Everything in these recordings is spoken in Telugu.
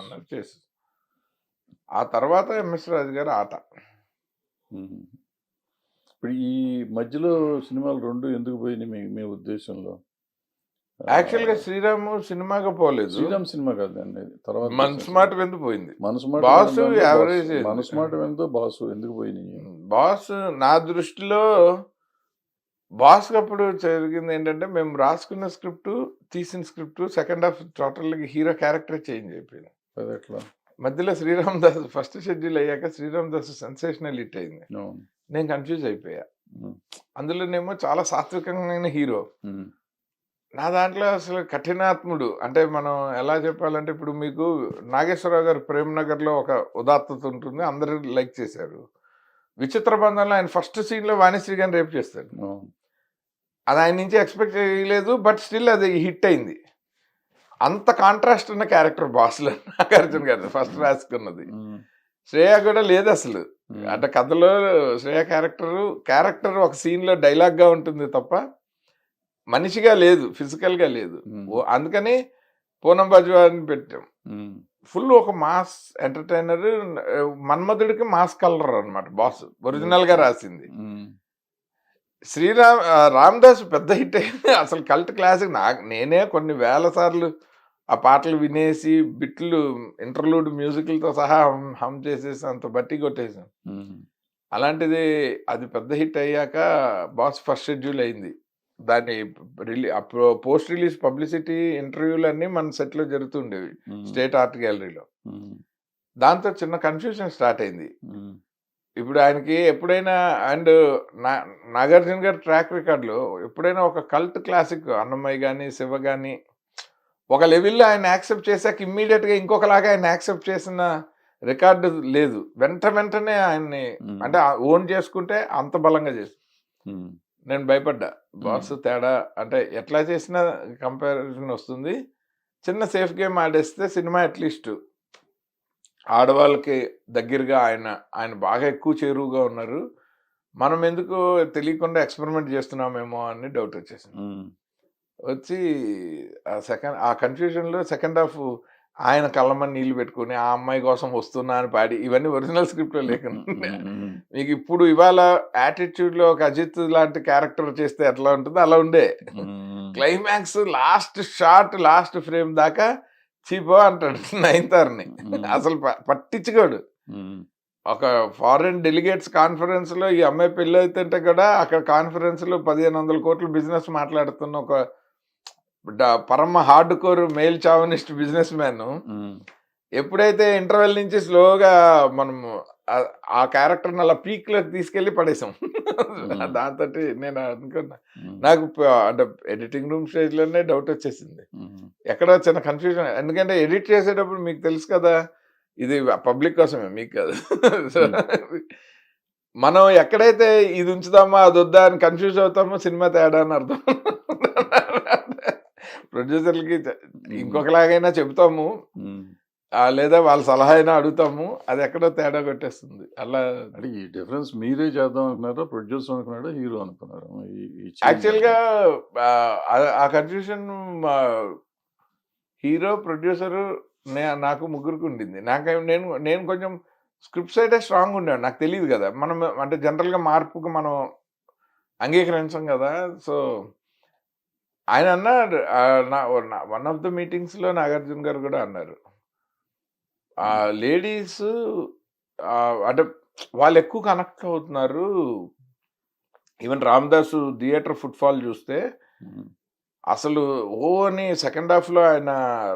అన్నట్టు చేసి ఆ తర్వాత ఎంఎస్ రాజు గారు ఆట. ఇప్పుడు ఈ మధ్యలో సినిమాలు రెండు ఎందుకు పోయినాయి మీ మీ ఉద్దేశంలో? యాక్చువల్గా శ్రీరాము సినిమాగా పోలేదు. శ్రీరామ్ సినిమా కాదండి తర్వాత మనసు మాట వెందు పోయింది? మనసు మాట బాసు యావరేజ్ మనసు మాట వినదో బాసు ఎందుకు పోయినాయి? బాస్ నా దృష్టిలో బాస్ అప్పుడు జరిగింది ఏంటంటే మేము రాసుకున్న స్క్రిప్ట్ తీసిన script second half total hero character change అయిపోయింది. అది ఎట్లా? మధ్యలో శ్రీరామ్ దాస్ ఫస్ట్ షెడ్యూల్ అయ్యాక శ్రీరామ్ దాస్ సెన్సేషనల్ హిట్ అయింది. నేను కన్ఫ్యూజ్ అయిపోయా. అందులోనేమో చాలా సాత్వికమైన హీరో. నా దాంట్లో అసలు కఠినాత్ముడు. అంటే మనం ఎలా చెప్పాలంటే ఇప్పుడు మీకు నాగేశ్వరరావు గారు ప్రేమ్ నగర్లో ఒక ఉదాత్తత ఉంటుంది. అందరూ లైక్ చేశారు. విచిత్ర బంధంలో ఆయన ఫస్ట్ సీన్లో వాణిశ్రీ గారిని రేపు చేస్తాడు. అది ఆయన నుంచి ఎక్స్పెక్ట్ చేయలేదు. బట్ స్టిల్ అది హిట్ అయింది. అంత కాంట్రాస్ట్ ఉన్న క్యారెక్టర్ బాస్లో నాగార్జున గారు ఫస్ట్ రాసుకున్నది. శ్రేయ కూడా లేదు అసలు మ్మ్. అంటే కథలో శ్రేయ క్యారెక్టర్ క్యారెక్టర్ ఒక సీన్లో డైలాగ్గా ఉంటుంది తప్ప మనిషిగా లేదు ఫిజికల్గా లేదు. ఓ- అందుకని పూనం బజ్వాని పెట్టాం. ఫుల్ ఒక మాస్ ఎంటర్టైనర్ మన్మధుడికి మాస్ కలర్ అన్నమాట బాస్ ఒరిజినల్గా రాసింది. శ్రీరామ్ రామ్దాస్ పెద్ద హిట్ అయింది అసలు కల్ట్ క్లాసిక్ నాకు నేనే కొన్ని వేల సార్లు ఆ పాటలు వినేసి బిట్లు ఇంటర్లూడ్ మ్యూజిక్లతో సహా హమ్ చేసేసి అంత బట్టి కొట్టేసాం. అలాంటిది అది పెద్ద హిట్ అయ్యాక బాస్ ఫస్ట్ షెడ్యూల్ అయింది దాన్ని రిలీ పోస్ట్ రిలీజ్ పబ్లిసిటీ ఇంటర్వ్యూలు అన్నీ మన సెట్లో జరుగుతుండేవి. స్టేట్ ఆర్ట్ గ్యాలరీలో. దాంతో చిన్న కన్ఫ్యూజన్ స్టార్ట్ అయింది. ఇప్పుడు ఆయనకి ఎప్పుడైనా అండ్ నా నాగార్జున గారి ట్రాక్ రికార్డులో ఎప్పుడైనా ఒక కల్ట్ క్లాసిక్ అన్నమయ్య కానీ శివ కానీ ఒక లెవెల్లో ఆయన యాక్సెప్ట్ చేశాక ఇమ్మీడియట్గా ఇంకొకలాగా ఆయన యాక్సెప్ట్ చేసిన రికార్డు లేదు వెంట వెంటనే ఆయన్ని. అంటే ఓన్ చేసుకుంటే అంత బలంగా చేసి. నేను భయపడ్డా బాస్ తేడా అంటే ఎట్లా చేసినా కంపారిజన్ వస్తుంది చిన్న సేఫ్ గేమ్ ఆడేస్తే సినిమా అట్లీస్ట్ ఆడవాళ్ళకి దగ్గరగా ఆయన ఆయన బాగా ఎక్కువ చేరువుగా ఉన్నారు మనం ఎందుకు తెలియకుండా ఎక్స్పెరిమెంట్ చేస్తున్నామేమో అని డౌట్ వచ్చేసింది. వచ్చి ఆ సెకండ్ ఆ కన్ఫ్యూజన్లో సెకండ్ హాఫ్ ఆయన కళ్ళమని నీళ్ళు పెట్టుకుని ఆ అమ్మాయి కోసం వస్తున్నా అని పాడి ఇవన్నీ ఒరిజినల్ స్క్రిప్ట్లో లేకుండా. మీకు ఇప్పుడు ఇవాళ యాటిట్యూడ్లో ఒక అజిత్ లాంటి క్యారెక్టర్ చేస్తే ఎట్లా ఉంటుందో అలా ఉండే. Climax last shot last frame దాకా చీపో అంటాడు నైన్తార్ని. అసలు పట్టించుకోడు. ఒక ఫారిన్ డెలిగేట్స్ కాన్ఫరెన్స్లో ఈ అమ్మాయి పెళ్ళి అవుతుంటే కూడా అక్కడ కాన్ఫరెన్స్లో పదిహేను వందల కోట్ల బిజినెస్ మాట్లాడుతున్న ఒక పరమ hard core male chauvinist businessman. ఎప్పుడైతే ఇంటర్వెల్ నుంచి స్లోగా మనం ఆ- క్యారెక్టర్ని అలా పీక్లోకి తీసుకెళ్ళి పడేసాం దాంతో నేను అనుకున్నా. నాకు అంటే ఎడిటింగ్ రూమ్ స్టేజ్లోనే డౌట్ వచ్చేసింది. ఎక్కడ చిన్న కన్ఫ్యూజన్ ఎందుకంటే ఎడిట్ చేసేటప్పుడు మీకు తెలుసు కదా ఇది పబ్లిక్ కోసమే మీకు కాదు. సో మనం ఎక్కడైతే ఇది ఉంచుదామా అది వద్దా అని కన్ఫ్యూజ్ అవుతామో సినిమా తేడా అని అర్థం. ప్రొడ్యూసర్లకి ఇంకొకలాగైనా చెబుతాము. ఆ, లేదా వాళ్ళ సలహా అయినా అడుగుతాము. అది ఎక్కడో తేడా కొట్టేస్తుంది. అలా అంటే ఈ డిఫరెన్స్ మీరే చేద్దాం అనుకున్నారా? ప్రొడ్యూసర్ అనుకున్నారా హీరో అనుకున్నారా? యాక్చువల్గా ఆ కన్ఫ్యూజన్ హీరో ప్రొడ్యూసరు నాకు ముగ్గురికి ఉండింది. నాకు నేను నేను కొంచెం స్క్రిప్ట్స్ అయితే స్ట్రాంగ్ ఉండాను నాకు తెలియదు కదా. మనం అంటే జనరల్గా మార్పుకు మనం అంగీకరించాం కదా. సో ఆయన అన్నాడు వన్ ఆఫ్ ద మీటింగ్స్లో నాగార్జున గారు కూడా అన్నారు. ఆ లేడీస్ అంటే వాళ్ళు ఎక్కువ కనెక్ట్ అవుతున్నారు. ఈవెన్ రామదాసు థియేటర్ ఫుట్ఫాల్ చూస్తే అసలు ఓ అని సెకండ్ హాఫ్లో ఆయన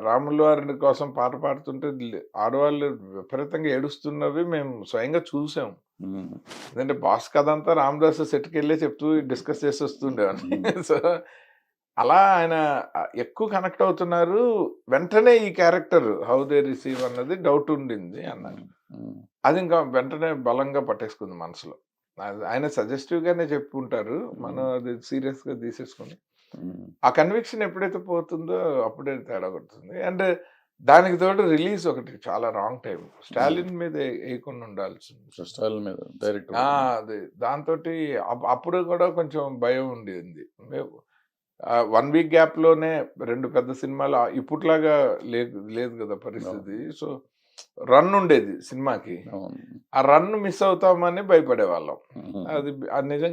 రాముల వారి కోసం పాట పాడుతుంటే ఆడవాళ్ళు విపరీతంగా ఏడుస్తున్నవి మేము స్వయంగా చూసాం. ఎందుకంటే బాస్ కథ అంతా రామదాస్ సెట్కి వెళ్ళే చెప్తూ డిస్కస్ చేసి వస్తుండేవాడిని సో అలా ఆయన ఎక్కువ కనెక్ట్ అవుతున్నారు. వెంటనే ఈ క్యారెక్టర్ హౌ దే రిసీవ్ అన్నది డౌట్ ఉండింది అన్నారు. అది ఇంకా వెంటనే బలంగా పట్టేసుకుంది మనసులో. ఆయన సజెస్టివ్ గానే చెప్పుకుంటారు మనం అది సీరియస్గా తీసేసుకుని. ఆ కన్విక్షన్ ఎప్పుడైతే పోతుందో అప్పుడే తేడా కొడుతుంది. అండ్ దానికి తోడు రిలీజ్ ఒకటి చాలా రాంగ్ టైం స్టాలిన్ మీద వేయకుండా ఉండాల్సింది. స్టైల్ మీద డైరెక్ట్ అది. దాంతో అప్పుడు కూడా కొంచెం భయం ఉండేది. వన్ వీక్ గ్యాప్లోనే రెండు పెద్ద సినిమాలు ఇప్పట్లాగా లేదు లేదు కదా పరిస్థితి. సో రన్ ఉండేది సినిమాకి. ఆ రన్ మిస్ అవుతామని భయపడే వాళ్ళం ఉమ్. అది అది నిజంగా